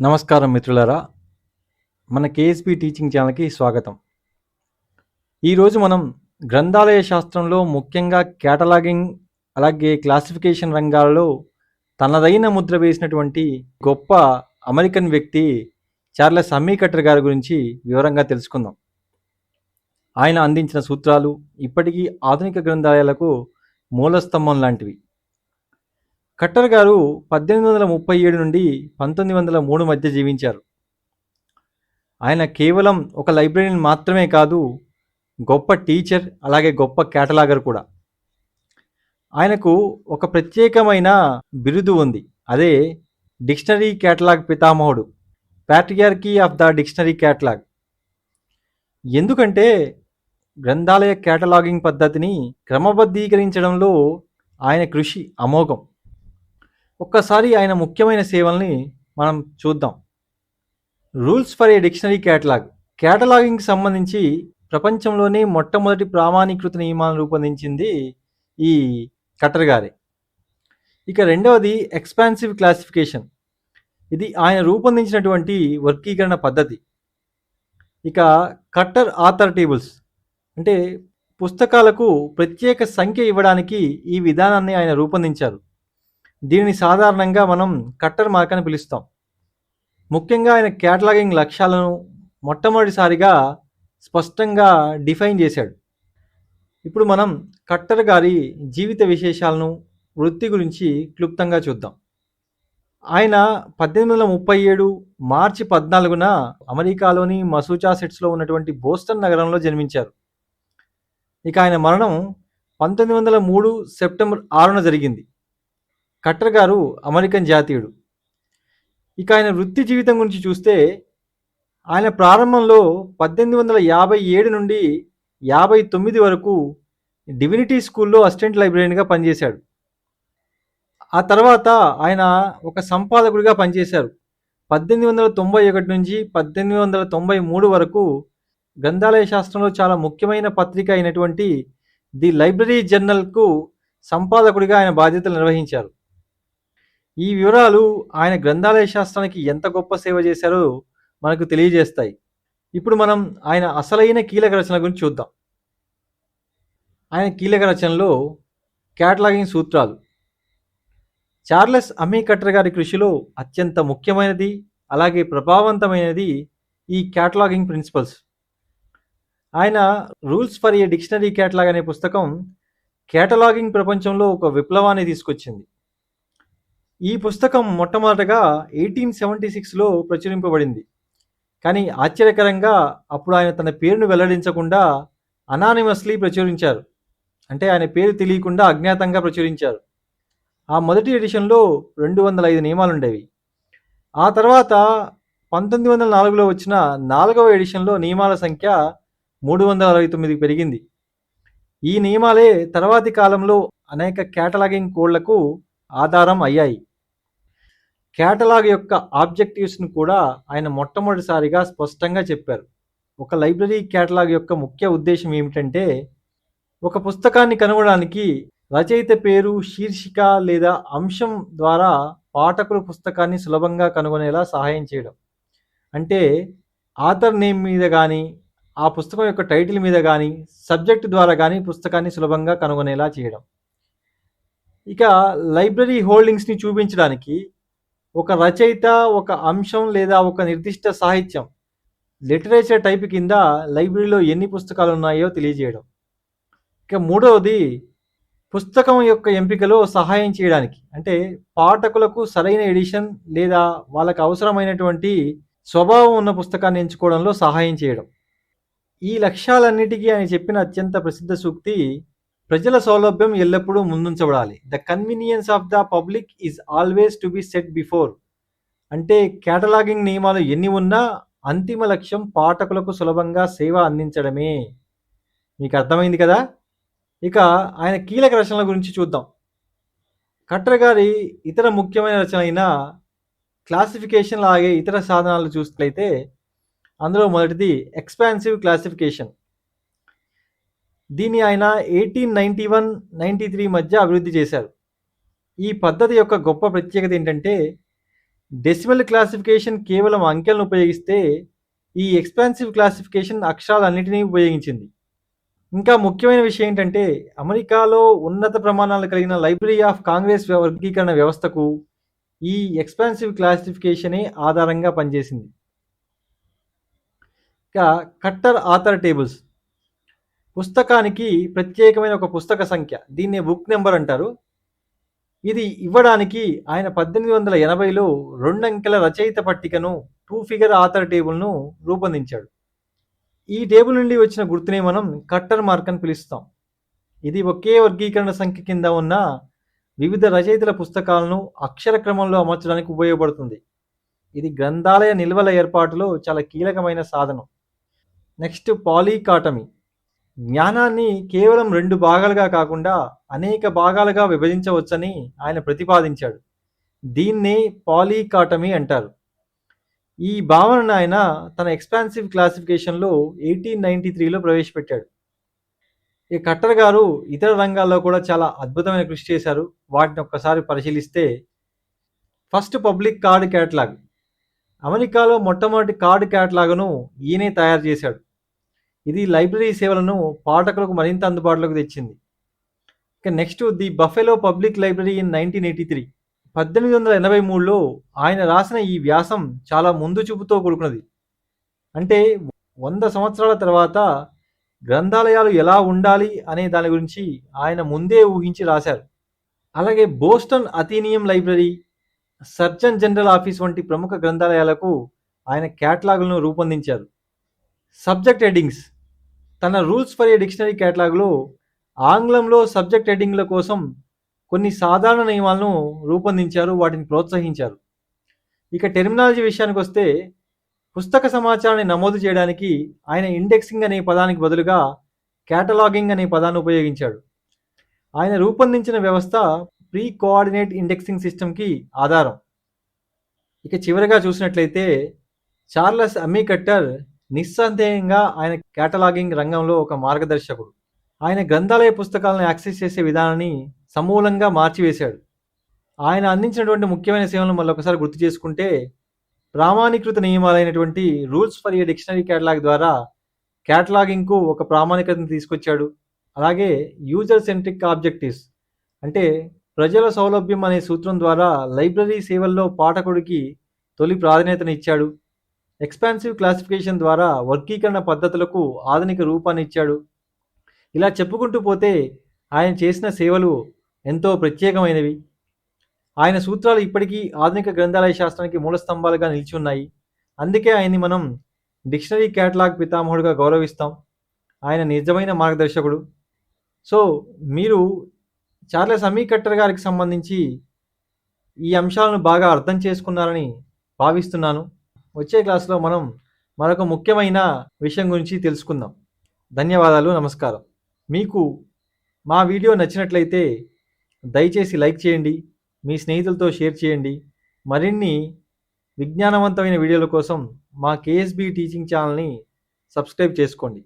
నమస్కారం మిత్రులారా. మన కేఎస్పి టీచింగ్ ఛానల్కి స్వాగతం. ఈరోజు మనం గ్రంథాలయ శాస్త్రంలో ముఖ్యంగా కేటలాగింగ్ అలాగే క్లాసిఫికేషన్ రంగాలలో తనదైన ముద్ర వేసినటువంటి గొప్ప అమెరికన్ వ్యక్తి చార్లెస్ అమ్మీకట్టర్ గారి గురించి వివరంగా తెలుసుకుందాం. ఆయన అందించిన సూత్రాలు ఇప్పటికీ ఆధునిక గ్రంథాలయాలకు మూలస్తంభం లాంటివి. కట్టర్ గారు పద్దెనిమిది వందల ముప్పై ఏడు నుండి పంతొమ్మిది వందల మూడు మధ్య జీవించారు. ఆయన కేవలం ఒక లైబ్రరీని మాత్రమే కాదు గొప్ప టీచర్ అలాగే గొప్ప కేటలాగర్ కూడా. ఆయనకు ఒక ప్రత్యేకమైన బిరుదు ఉంది. అదే డిక్షనరీ కేటలాగ్ పితామహుడు patriarchy of the dictionary catalogue. ఎందుకంటే గ్రంథాలయ కేటలాగింగ్ పద్ధతిని క్రమబద్ధీకరించడంలో ఆయన కృషి అమోఘం. ఒక్కసారి ఆయన ముఖ్యమైన సేవల్ని మనం చూద్దాం. Rules for a dictionary catalogue కేటలాగింగ్కి సంబంధించి ప్రపంచంలోనే మొట్టమొదటి ప్రామాణీకృత నియమాలను రూపొందించింది ఈ కట్టర్ గారే. ఇక రెండవది ఎక్స్పాన్సివ్ క్లాసిఫికేషన్. ఇది ఆయన రూపొందించినటువంటి వర్గీకరణ పద్ధతి. ఇక కట్టర్ ఆథర్ టేబుల్స్. అంటే పుస్తకాలకు ప్రత్యేక సంఖ్య ఇవ్వడానికి ఈ విధానాన్ని ఆయన రూపొందించారు. దీనిని సాధారణంగా మనం కట్టర్ మార్క్ అని పిలుస్తాం. ముఖ్యంగా ఆయన క్యాటలాగింగ్ లక్ష్యాలను మొట్టమొదటిసారిగా స్పష్టంగా డిఫైన్ చేశాడు. ఇప్పుడు మనం కట్టర్ గారి జీవిత విశేషాలను వృత్తి గురించి క్లుప్తంగా చూద్దాం. ఆయన పద్దెనిమిది వందల ముప్పై ఏడు మార్చి పద్నాలుగున అమెరికాలోని మసూచాసెట్స్లో ఉన్నటువంటి బోస్టన్ నగరంలో జన్మించారు. ఇక ఆయన మరణం పంతొమ్మిది వందల మూడు సెప్టెంబర్ ఆరున జరిగింది. కట్టర్ గారు అమెరికన్ జాతీయుడు. ఇక ఆయన వృత్తి జీవితం గురించి చూస్తే ఆయన ప్రారంభంలో పద్దెనిమిది వందల యాభై ఏడు నుండి యాభై తొమ్మిది వరకు డివినిటీ స్కూల్లో అసిస్టెంట్ లైబ్రరీగా పనిచేశాడు. ఆ తర్వాత ఆయన ఒక సంపాదకుడిగా పనిచేశారు. పద్దెనిమిది వందల తొంభై ఒకటి నుంచి పద్దెనిమిది వందల తొంభై మూడు వరకు గ్రంథాలయ శాస్త్రంలో చాలా ముఖ్యమైన పత్రిక అయినటువంటి ది లైబ్రరీ జర్నల్కు సంపాదకుడిగా ఆయన బాధ్యతలు నిర్వహించారు. ఈ వివరాలు ఆయన గ్రంథాలయ శాస్త్రానికి ఎంత గొప్ప సేవ చేశారో మనకు తెలియజేస్తాయి. ఇప్పుడు మనం ఆయన అసలైన కీలక రచన గురించి చూద్దాం. ఆయన కీలక రచనలో క్యాటలాగింగ్ సూత్రాలు. చార్లెస్ అమీ కట్టర్ గారి కృషిలో అత్యంత ముఖ్యమైనది అలాగే ప్రభావవంతమైనది ఈ క్యాటలాగింగ్ ప్రిన్సిపల్స్. ఆయన rules for a dictionary catalogue అనే పుస్తకం క్యాటలాగింగ్ ప్రపంచంలో ఒక విప్లవాన్ని తీసుకొచ్చింది. ఈ పుస్తకం మొట్టమొదటగా ఎయిటీన్ సెవెంటీ సిక్స్లో ప్రచురింపబడింది. కానీ ఆశ్చర్యకరంగా అప్పుడు ఆయన తన పేరును వెల్లడించకుండా అనానిమస్లీ ప్రచురించారు. అంటే ఆయన పేరు తెలియకుండా అజ్ఞాతంగా ప్రచురించారు. ఆ మొదటి ఎడిషన్లో రెండు వందల ఐదు నియమాలు ఉండేవి ఆ తర్వాత పంతొమ్మిది వందల నాలుగులో వచ్చిన నాలుగవ ఎడిషన్లో నియమాల సంఖ్య మూడు వందల అరవై తొమ్మిదికి పెరిగింది. ఈ నియమాలే తర్వాతి కాలంలో అనేక కేటలాగింగ్ కోళ్ళకు ఆధారం అయ్యాయి. కేటలాగ్ యొక్క ఆబ్జెక్టివ్స్ను కూడా ఆయన మొట్టమొదటిసారిగా స్పష్టంగా చెప్పారు. ఒక లైబ్రరీ కేటలాగ్ యొక్క ముఖ్య ఉద్దేశం ఏమిటంటే ఒక పుస్తకాన్ని కనుగొనడానికి రచయిత పేరు శీర్షిక లేదా అంశం ద్వారా పాఠకులు పుస్తకాన్ని సులభంగా కనుగొనేలా సహాయం చేయడం. అంటే ఆథర్ నేమ్ మీద కానీ ఆ పుస్తకం యొక్క టైటిల్ మీద కానీ సబ్జెక్ట్ ద్వారా కానీ పుస్తకాన్ని సులభంగా కనుగొనేలా చేయడం. ఇక లైబ్రరీ హోల్డింగ్స్ని చూపించడానికి ఒక రచయిత ఒక అంశం లేదా ఒక నిర్దిష్ట సాహిత్యం లిటరేచర్ టైప్ కింద లైబ్రరీలో ఎన్ని పుస్తకాలు ఉన్నాయో తెలియజేయడం. ఇక మూడవది పుస్తకం యొక్క ఎంపికలో సహాయం చేయడానికి. అంటే పాఠకులకు సరైన ఎడిషన్ లేదా వాళ్ళకు అవసరమైనటువంటి స్వభావం ఉన్న పుస్తకాన్ని ఎంచుకోవడంలో సహాయం చేయడం. ఈ లక్ష్యాలన్నిటికీ ఆయన చెప్పిన అత్యంత ప్రసిద్ధ సూక్తి ప్రజల సౌలభ్యం ఎల్లప్పుడూ ముందుంచబడాలి. The convenience of the public is always to be set before అంటే కేటలాగింగ్ నియమాలు ఎన్ని ఉన్నా అంతిమ లక్ష్యం పాఠకులకు సులభంగా సేవ అందించడమే. మీకు అర్థమైంది కదా? ఇక ఆయన కీలక రచనల గురించి చూద్దాం. కట్టర్ గారి ఇతర ముఖ్యమైన రచన అయిన క్లాసిఫికేషన్ లాగే ఇతర సాధనాలు చూసినట్లయితే అందులో మొదటిది ఎక్స్పాన్సివ్ క్లాసిఫికేషన్. దీన్ని ఆయన eighteen ninety one ninety three మధ్య అభివృద్ధి చేశారు. ఈ పద్ధతి యొక్క గొప్ప ప్రత్యేకత ఏంటంటే డెసిమల్ క్లాసిఫికేషన్ కేవలం అంకెలను ఉపయోగిస్తే ఈ ఎక్స్పాన్సివ్ క్లాసిఫికేషన్ అక్షరాలన్నిటినీ ఉపయోగించింది. ఇంకా ముఖ్యమైన విషయం ఏంటంటే అమెరికాలో ఉన్నత ప్రమాణాలు కలిగిన లైబ్రరీ ఆఫ్ కాంగ్రెస్ వర్గీకరణ వ్యవస్థకు ఈ ఎక్స్పాన్సివ్ క్లాసిఫికేషనే ఆధారంగా పనిచేసింది. ఇంకా కట్టర్ ఆథర్ టేబుల్స్ పుస్తకానికి ప్రత్యేకమైన ఒక పుస్తక సంఖ్య. దీన్ని బుక్ నెంబర్ అంటారు. ఇది ఇవ్వడానికి ఆయన పద్దెనిమిది వందల ఎనభైలో రెండంకెల రచయిత పట్టికను టూ ఫిగర్ ఆథర్ టేబుల్ను రూపొందించాడు. ఈ టేబుల్ నుండి వచ్చిన గుర్తునే మనం కట్టర్ మార్క్ అని పిలుస్తాం. ఇది ఒకే వర్గీకరణ సంఖ్య కింద ఉన్న వివిధ రచయితల పుస్తకాలను అక్షర క్రమంలో అమర్చడానికి ఉపయోగపడుతుంది. ఇది గ్రంథాలయ నిల్వల ఏర్పాటులో చాలా కీలకమైన సాధనం. Next polychotomy. జ్ఞానాన్ని కేవలం రెండు భాగాలుగా కాకుండా అనేక భాగాలుగా విభజించవచ్చని ఆయన ప్రతిపాదించాడు. దీన్నే పాలీకాటమీ అంటారు. ఈ భావనను ఆయన తన ఎక్స్పాన్సివ్ క్లాసిఫికేషన్లో ఎయిటీన్ నైన్టీ త్రీలో ప్రవేశపెట్టాడు. ఈ కట్టర్ గారు ఇతర రంగాల్లో కూడా చాలా అద్భుతమైన కృషి చేశారు. వాటిని ఒక్కసారి పరిశీలిస్తే ఫస్ట్ పబ్లిక్ కార్డ్ క్యాటలాగ్. అమెరికాలో మొట్టమొదటి కార్డు క్యాటలాగ్ను ఈయనే తయారు చేశాడు. ఇది లైబ్రరీ సేవలను పాఠకులకు మరింత అందుబాటులోకి తెచ్చింది. ఇక next the Buffalo public library in nineteen eighty three పద్దెనిమిది వందల ఎనభై మూడులో ఆయన రాసిన ఈ వ్యాసం చాలా ముందు చూపుతో కూడుకున్నది. అంటే వంద సంవత్సరాల తర్వాత గ్రంథాలయాలు ఎలా ఉండాలి అనే దాని గురించి ఆయన ముందే ఊహించి రాశారు. అలాగే Boston Athenaeum library surgeon general office వంటి ప్రముఖ గ్రంథాలయాలకు ఆయన క్యాటలాగులను రూపొందించారు. Subject headings. తన రూల్స్ ఫర్ ఏ డిక్షనరీ క్యాటలాగ్లో ఆంగ్లంలో సబ్జెక్ట్ హెడ్డింగ్ల కోసం కొన్ని సాధారణ నియమాలను రూపొందించారు వాటిని ప్రోత్సహించారు. ఇక టెర్మినాలజీ విషయానికి వస్తే పుస్తక సమాచారాన్ని నమోదు చేయడానికి ఆయన ఇండెక్సింగ్ అనే పదానికి బదులుగా క్యాటలాగింగ్ అనే పదాన్ని ఉపయోగించాడు. ఆయన రూపొందించిన వ్యవస్థ ప్రీ కోఆర్డినేట్ ఇండెక్సింగ్ సిస్టమ్కి ఆధారం. ఇక చివరిగా చూసినట్లయితే చార్లస్ అమ్మీ కట్టర్ నిస్సందేహంగా ఆయన కేటలాగింగ్ రంగంలో ఒక మార్గదర్శకుడు. ఆయన గ్రంథాలయ పుస్తకాలను యాక్సెస్ చేసే విధానాన్ని సమూలంగా మార్చివేశాడు. ఆయన అందించినటువంటి ముఖ్యమైన సేవలను మళ్ళీ ఒకసారి గుర్తు చేసుకుంటే ప్రామాణీకృత నియమాలైనటువంటి rules for a dictionary catalogue ద్వారా కేటలాగింగ్కు ఒక ప్రామాణికతను తీసుకొచ్చాడు. అలాగే యూజర్ సెంట్రిక్ ఆబ్జెక్టివ్స్ అంటే ప్రజల సౌలభ్యం అనే సూత్రం ద్వారా లైబ్రరీ సేవల్లో పాఠకుడికి తొలి ప్రాధాన్యతను ఇచ్చాడు. ఎక్స్పాన్సివ్ క్లాసిఫికేషన్ ద్వారా వర్గీకరణ పద్ధతులకు ఆధునిక రూపాన్ని ఇచ్చాడు. ఇలా చెప్పుకుంటూ పోతే ఆయన చేసిన సేవలు ఎంతో ప్రత్యేకమైనవి. ఆయన సూత్రాలు ఇప్పటికీ ఆధునిక గ్రంథాలయ శాస్త్రానికి మూలస్తంభాలుగా నిలిచి ఉన్నాయి. అందుకే ఆయన్ని మనం డిక్షనరీ క్యాటలాగ్ పితామహుడుగా గౌరవిస్తాం. ఆయన నిజమైన మార్గదర్శకుడు. సో మీరు చార్లెస్ అమీ కట్టర్ గారికి సంబంధించి ఈ అంశాలను బాగా అర్థం చేసుకున్నారని భావిస్తున్నాను. వచ్చే క్లాస్లో మనం మరొక ముఖ్యమైన విషయం గురించి తెలుసుకుందాం. ధన్యవాదాలు నమస్కారం. మీకు మా వీడియో నచ్చినట్లయితే దయచేసి లైక్ చేయండి మీ స్నేహితులతో షేర్ చేయండి. మరిన్ని విజ్ఞానవంతమైన వీడియోల కోసం మా కేఎస్బి టీచింగ్ ఛానల్ని సబ్స్క్రైబ్ చేసుకోండి.